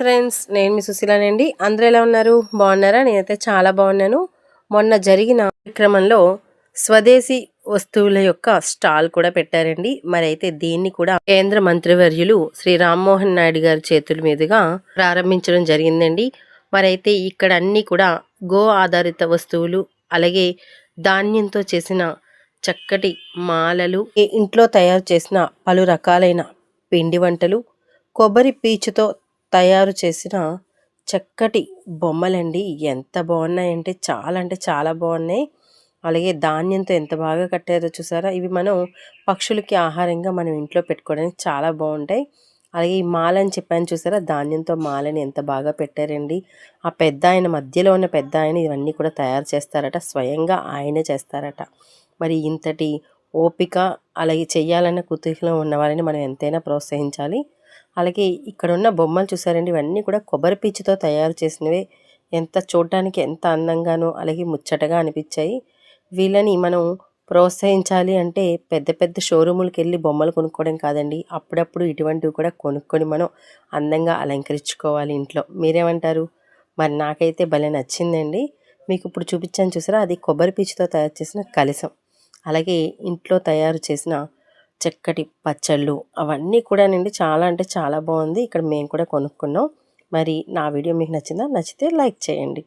Friends నేను మీ సుశీలానండి అందరూ ఎలా ఉన్నారు? బాగున్నారా? నేనైతే చాలా బాగున్నాను. మొన్న జరిగిన కార్యక్రమంలో స్వదేశీ వస్తువుల యొక్క స్టాల్ కూడా పెట్టారండి. మరి అయితే దీన్ని కూడా కేంద్ర మంత్రివర్యులు శ్రీ రామ్మోహన్ నాయుడు గారి చేతుల మీదుగా ప్రారంభించడం జరిగిందండి. మరి అయితే ఇక్కడ అన్నీ కూడా గో ఆధారిత వస్తువులు అలాగే ధాన్యంతో చేసిన చక్కటి మాలలు ఇంట్లో తయారు చేసిన పలు రకాలైన పిండి వంటలు కొబ్బరి పీచుతో తయారు చేసిన చక్కటి బొమ్మలండి. ఎంత బాగున్నాయంటే చాలా అంటే చాలా బాగున్నాయి. అలాగే ధాన్యంతో ఎంత బాగా కట్టారో చూసారా? ఇవి మనం పక్షులకి ఆహారంగా మనం ఇంట్లో పెట్టుకోవడానికి చాలా బాగుంటాయి. అలాగే ఈ మాల అని చెప్పాను చూసారా? ధాన్యంతో మాలని ఎంత బాగా పెట్టారండి. ఆ పెద్ద ఆయన మధ్యలో ఉన్న పెద్ద ఆయన ఇవన్నీ కూడా తయారు చేస్తారట. స్వయంగా ఆయనే చేస్తారట. మరి ఇంతటి ఓపిక అలాగే చేయాలన్న కుతూహలం ఉన్నవారిని మనం ఎంతైనా ప్రోత్సహించాలి. అలాగే ఇక్కడ ఉన్న బొమ్మలు చూసారండి ఇవన్నీ కూడా కొబ్బరి పీచుతో తయారు చేసినవే. ఎంత చూడటానికి ఎంత అందంగానో అలాగే ముచ్చటగా అనిపించాయి. వీళ్ళని మనం ప్రోత్సహించాలి అంటే పెద్ద పెద్ద షోరూములకు వెళ్ళి బొమ్మలు కొనుక్కోవడం కాదండి. అప్పుడప్పుడు ఇటువంటివి కూడా కొనుక్కొని మనం అందంగా అలంకరించుకోవాలి ఇంట్లో. మీరేమంటారు? మరి నాకైతే భలే నచ్చిందండి. మీకు ఇప్పుడు చూపించాను చూసారా? అది కొబ్బరి పీచుతో తయారు చేసిన కలసం అలాగే ఇంట్లో తయారు చేసిన చక్కటి పచ్చళ్ళు అవన్నీ కూడానండి చాలా అంటే చాలా బాగుంది. ఇక్కడ మేము కూడా కొనుక్కున్నాం. మరి నా వీడియో మీకు నచ్చిందా? నచ్చితే లైక్ చేయండి.